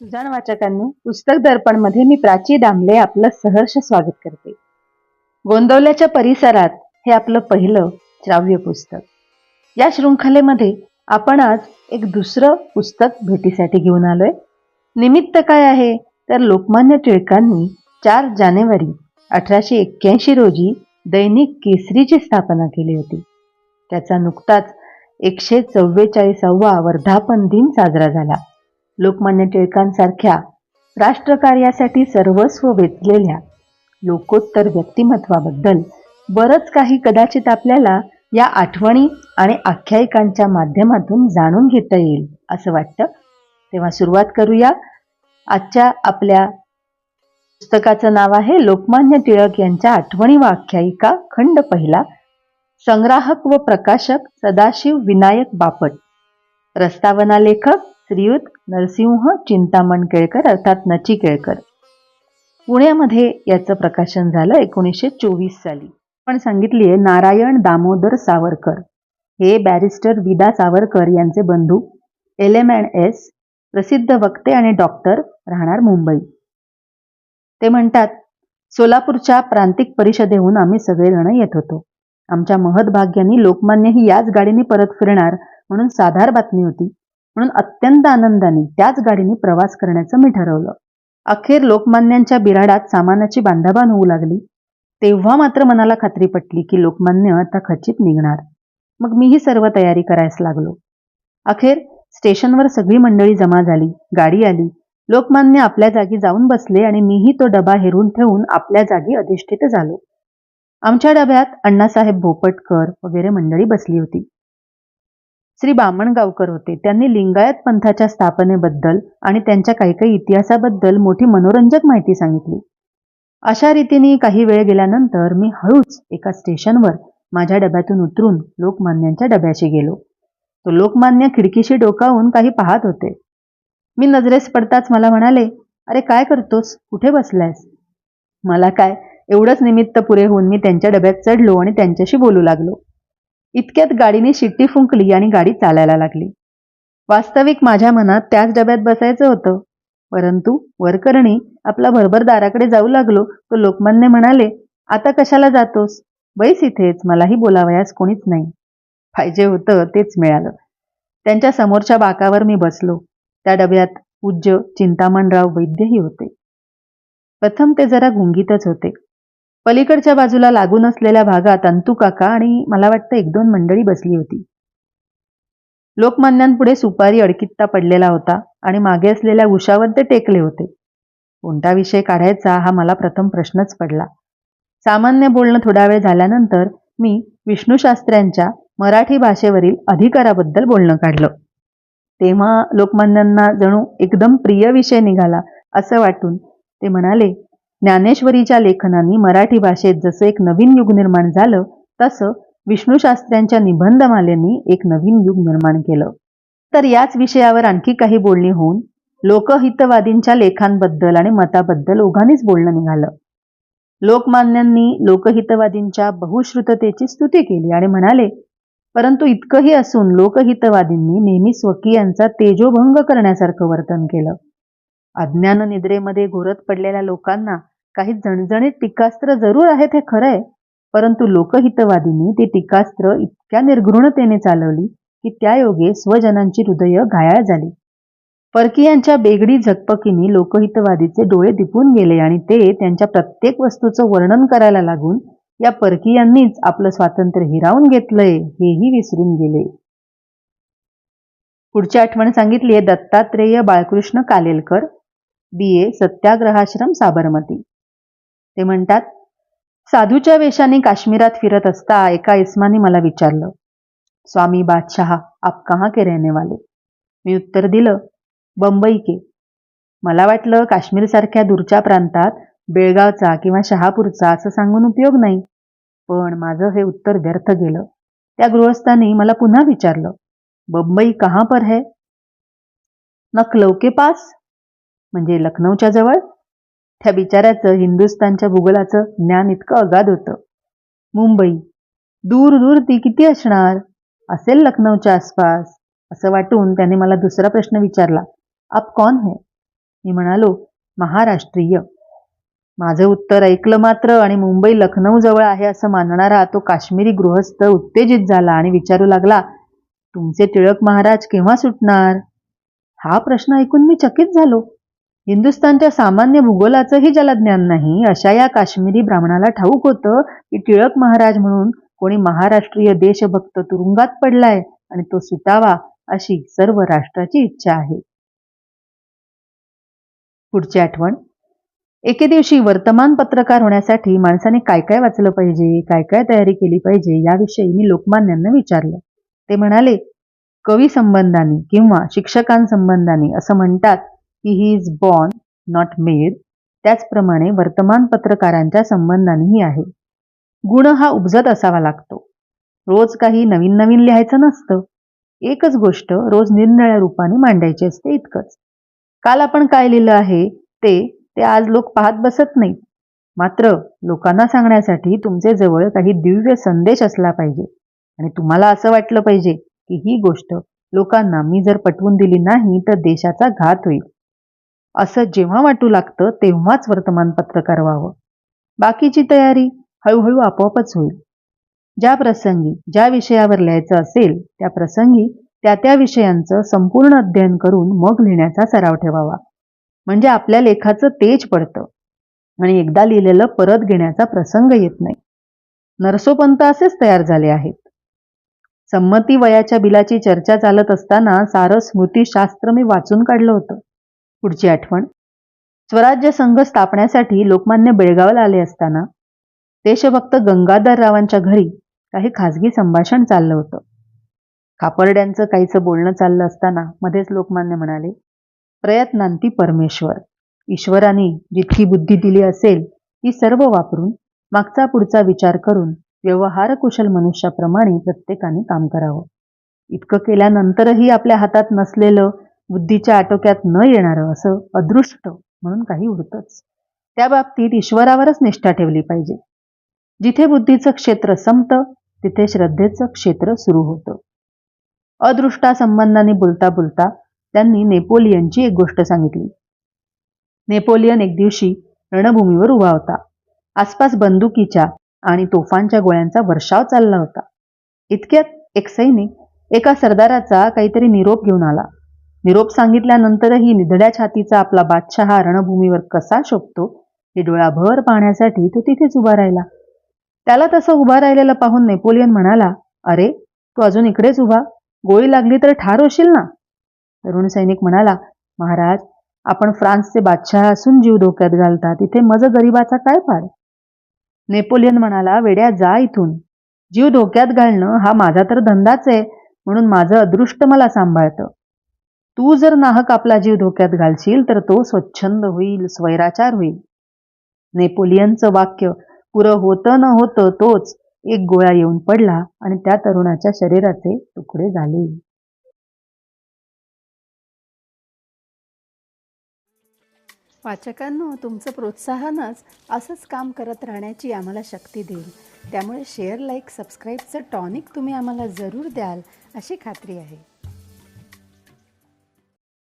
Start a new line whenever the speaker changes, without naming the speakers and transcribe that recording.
सुजाण वाचकांनी पुस्तक दर्पणमध्ये मी प्राची दामले आपलं सहर्ष स्वागत करते. गोंदवल्याच्या परिसरात हे आपलं पहिलं श्राव्य पुस्तक. या शृंखलेमध्ये आपण आज एक दुसरं पुस्तक भेटीसाठी घेऊन आलोय. निमित्त काय आहे? तर लोकमान्य टिळकांनी चार जानेवारी अठराशे एक्क्याऐंशी रोजी दैनिक केसरीची स्थापना केली होती. त्याचा नुकताच एकशे चव्वेचाळीसावा वर्धापन दिन साजरा झाला. लोकमान्य टिळकांसारख्या राष्ट्रकार्यासाठी सर्वस्व वेचलेल्या लोकोत्तर व्यक्तिमत्वाबद्दल बरंच काही कदाचित आपल्याला या आठवणी आणि आख्यायिकांच्या माध्यमातून जाणून घेता येईल असं वाटतं. तेव्हा सुरुवात करूया. आजच्या आपल्या पुस्तकाचं नाव आहे लोकमान्य टिळक यांच्या आठवणी व आख्यायिका खंड पहिला. संग्राहक व प्रकाशक सदाशिव विनायक बापट. रस्तावना लेखक श्रीयुत नरसिंह चिंतामण केळकर अर्थात नची केळकर. पुण्यामध्ये याचं प्रकाशन झालं एकोणीसशे चोवीस साली. पण सांगितली आहे नारायण दामोदर सावरकर. हे बॅरिस्टर विदा सावरकर यांचे बंधू एल एम अँड एस प्रसिद्ध वक्ते आणि डॉक्टर राहणार मुंबई. ते म्हणतात सोलापूरच्या प्रांतिक परिषदेहून आम्ही सगळेजण येत होतो. आमच्या महद भाग्यानी लोकमान्य ही याच गाडीने परत फिरणार म्हणून साधार बातमी होती. म्हणून अत्यंत आनंदाने त्याच गाडीने प्रवास करण्याचं मी ठरवलं. अखेर लोकमान्यांच्या बिराडात सामानाची बांधाबांध होऊ लागली. तेव्हा मात्र मनाला खात्री पटली की लोकमान्य आता खचित निघणार. मग मीही सर्व तयारी करायस लागलो. अखेर स्टेशनवर सगळी मंडळी जमा झाली गाडी आली. लोकमान्य आपल्या जागी जाऊन बसले आणि मीही तो डबा हेरून ठेवून आपल्या जागी अधिष्ठित झालो. आमच्या डब्यात अण्णासाहेब भोपटकर वगैरे मंडळी बसली होती. श्री बामणगावकर होते. त्यांनी लिंगायत पंथाच्या स्थापनेबद्दल आणि त्यांच्या काही काही इतिहासाबद्दल मोठी मनोरंजक माहिती सांगितली. अशा रीतीने काही वेळ गेल्यानंतर मी हळूच एका स्टेशनवर माझ्या डब्यातून उतरून लोकमान्यांच्या डब्याशी गेलो. तो लोकमान्य खिडकीशी डोकावून काही पाहत होते. मी नजरेस पडताच मला म्हणाले अरे काय करतोस? कुठे बसलायस? मला काय? एवढंच निमित्त पुरे होऊन मी त्यांच्या डब्यात चढलो आणि त्यांच्याशी बोलू लागलो. इतक्यात गाडीने शिट्टी फुंकली आणि गाडी चालायला लागली. वास्तविक माझ्या मनात त्याच डब्यात बसायचं होतं. परंतु वरकरणी आपला भरभर दाराकडे जाऊ लागलो तो लोकमान्य म्हणाले आता कशाला जातोस? बैस इथेच मलाही बोलावयास कोणीच नाही. पाहिजे होतं तेच मिळालं. त्यांच्या समोरच्या बाकावर मी बसलो. त्या डब्यात पूज्य चिंतामणराव वैद्यही होते. प्रथम ते जरा गुंगीतच होते. पलीकडच्या बाजूला लागून असलेल्या भागात अंतू काका आणि मला वाटतं एक दोन मंडळी बसली होती. लोकमान्यांपुढे सुपारी अडकित्ता पडलेला होता आणि मागे असलेल्या उशावर ते टेकले होते. कोणता विषय काढायचा हा मला प्रथम प्रश्नच पडला. सामान्य बोलणं थोडा वेळ झाल्यानंतर मी विष्णूशास्त्र्यांच्या मराठी भाषेवरील अधिकाराबद्दल बोलणं काढलं. तेव्हा लोकमान्यांना जणू एकदम प्रिय विषय निघाला असं वाटून ते म्हणाले ज्ञानेश्वरीच्या लेखनांनी मराठी भाषेत जसं एक नवीन युग निर्माण झालं तसं विष्णूशास्त्र्यांच्या निबंधमालेनी एक नवीन युग निर्माण केलं. तर याच विषयावर आणखी काही बोलणी होऊन लोकहितवादींच्या लेखांबद्दल आणि मताबद्दल ओघानेच बोलणं निघालं. लोकमान्यांनी लोकहितवादींच्या बहुश्रुततेची स्तुती केली आणि म्हणाले परंतु इतकंही असून लोकहितवादींनी नेहमी स्वकीयांचा तेजोभंग करण्यासारखं वर्तन केलं. अज्ञान निद्रेमध्ये घोरत पडलेल्या लोकांना काही जणजणीत टीकास्त्र जरूर आहेत हे खरंय. परंतु लोकहितवादींनी ती टीकास्त्र इतक्या निर्घृणतेने चालवली की त्या योगे स्वजनांची हृदय घायाळ झाली. परकीयांच्या बेगडी झकपकीने लोकहितवादीचे डोळे दिपून गेले आणि ते त्यांच्या प्रत्येक वस्तूचं वर्णन करायला लागून या परकीयांनीच आपलं स्वातंत्र्य हिरावून घेतलंय हेही विसरून गेले. पुढची आठवण सांगितली आहे दत्तात्रेय बाळकृष्ण कालेलकर. बी ए सत्याग्रहाश्रम साबरमती. ते म्हणतात साधूच्या वेशाने काश्मीरात फिरत असता एका इस्माने मला विचारलं स्वामी बादशहा आप कहाँ के रहने वाले? मी उत्तर दिलं बंबई के. मला वाटलं काश्मीरसारख्या दूरच्या प्रांतात बेळगावचा किंवा शहापूरचा असं सांगून उपयोग नाही. पण माझं हे उत्तर व्यर्थ गेलं. त्या गृहस्थांनी मला पुन्हा विचारलं बंबई कहाँ पर है? नखलौ के पास. म्हणजे लखनौच्या जवळ त्या बिचाऱ्याचं हिंदुस्तानच्या भूगोलाचं ज्ञान इतकं अगाध होतं. मुंबई दूर दूर ती किती असणार? असेल लखनौच्या आसपास. असं वाटून त्याने मला दुसरा प्रश्न विचारला आप कौन है? मी म्हणालो महाराष्ट्रीय. माझं उत्तर ऐकलं मात्र आणि मुंबई लखनौ जवळ आहे असं मानणारा तो काश्मीरी गृहस्थ उत्तेजित झाला आणि विचारू लागला तुमचे टिळक महाराज केव्हा सुटणार? हा प्रश्न ऐकून मी चकित झालो. हिंदुस्थानच्या सामान्य भूगोलाचंही ज्याला ज्ञान नाही अशा या काश्मीरी ब्राह्मणाला ठाऊक होतं की टिळक महाराज म्हणून कोणी महाराष्ट्रीय देशभक्त तुरुंगात पडलाय आणि तो सुटावा अशी सर्व राष्ट्राची इच्छा आहे. पुढची आठवण. एके दिवशी वर्तमान पत्रकार होण्यासाठी माणसाने काय काय वाचलं पाहिजे काय काय तयारी केली पाहिजे याविषयी मी लोकमान्यांना विचारलं. ते म्हणाले कवी संबंधाने किंवा शिक्षकांसंबंधाने असं म्हणतात की he is born not made त्याचप्रमाणे वर्तमान पत्रकारांच्या संबंधानेही आहे. गुण हा उपजत असावा लागतो. रोज काही नवीन नवीन लिहायचं नसतं. एकच गोष्ट रोज निरनिळ्या रूपाने मांडायची असते इतकंच. काल आपण काय लिहिलं आहे? ते ते आज लोक पाहत बसत नाहीत मात्र लोकांना सांगण्यासाठी तुमचे जवळ काही दिव्य संदेश असला पाहिजे. आणि तुम्हाला असं वाटलं पाहिजे की ही गोष्ट लोकांना मी जर पटवून दिली नाही तर देशाचा घात होईल. असं जेव्हा वाटू लागतं तेव्हाच वर्तमानपत्रकार व्हावं. बाकीची तयारी हळूहळू आपोआपच होईल. ज्या प्रसंगी ज्या विषयावर लिहायचं असेल त्या प्रसंगी त्या त्या विषयांचं संपूर्ण अध्ययन करून मग लिहिण्याचा सराव ठेवावा. म्हणजे आपल्या लेखाचं तेज पडतं. आणि एकदा लिहिलेलं परत घेण्याचा प्रसंग येत नाही. नरसोपंत असेच तयार झाले आहेत. संमती वयाच्या बिलाची चर्चा चालत असताना सारं स्मृतीशास्त्र मी वाचून काढलं होतं. पुढची आठवण. स्वराज्य संघ स्थापण्यासाठी लोकमान्य बेळगावला आले असताना देशभक्त गंगाधररावांच्या घरी काही खाजगी संभाषण चाललं होतं. खापर्ड्यांचं काहीचं बोलणं चाललं असताना मध्येच लोकमान्य म्हणाले प्रयत्नांती परमेश्वर. ईश्वराने जितकी बुद्धी दिली असेल ती सर्व वापरून मागचा पुढचा विचार करून व्यवहार कुशल मनुष्याप्रमाणे प्रत्येकाने काम करावं. इतकं केल्यानंतरही आपल्या हातात नसलेलं बुद्धीच्या आटोक्यात न येणारं असं अदृष्ट म्हणून काही उरतंच त्या बाबतीत ईश्वरावरच निष्ठा ठेवली पाहिजे. जिथे बुद्धीचं क्षेत्र संपतं तिथे श्रद्धेचं क्षेत्र सुरू होतं. अदृष्टा संबंधाने बोलता बोलता त्यांनी नेपोलियनची एक गोष्ट सांगितली. नेपोलियन एक दिवशी रणभूमीवर उभा होता. आसपास बंदुकीच्या आणि तोफांच्या गोळ्यांचा वर्षाव चालला होता. इतक्यात एक सैनिक एका सरदाराचा काहीतरी निरोप घेऊन आला. निरोप सांगितल्यानंतरही निधड्या छातीचा आपला बादशहा रणभूमीवर कसा शोभतो हे डोळाभर पाहण्यासाठी तो तिथेच उभा राहिला. त्याला तसं उभा राहिलेलं पाहून नेपोलियन म्हणाला अरे तू अजून इकडेच उभा? गोळी लागली तर ठार होशील ना? तरुण सैनिक म्हणाला महाराज आपण फ्रान्सचे बादशहा असून जीव धोक्यात घालता तिथे मज गरीबाचा काय पाड? नेपोलियन म्हणाला वेड्या जा इथून. जीव धोक्यात घालणं हा माझा तर धंदाच आहे म्हणून माझं अदृष्ट मला सांभाळतं. तू जर नाहक आपला जीव धोक्यात घालशील तर तो स्वच्छंद होईल स्वैराचार होईल. नेपोलियनचं वाक्य पुरं होतं न होतं तोच एक गोळा येऊन पडला आणि त्या तरुणाच्या शरीराचे तुकडे झाले.
वाचकांनो तुमचं प्रोत्साहनच असंच काम करत राहण्याची आम्हाला शक्ती देईल. त्यामुळे शेअर लाईक सबस्क्राईबचं टॉनिक तुम्ही आम्हाला जरूर द्याल अशी खात्री आहे.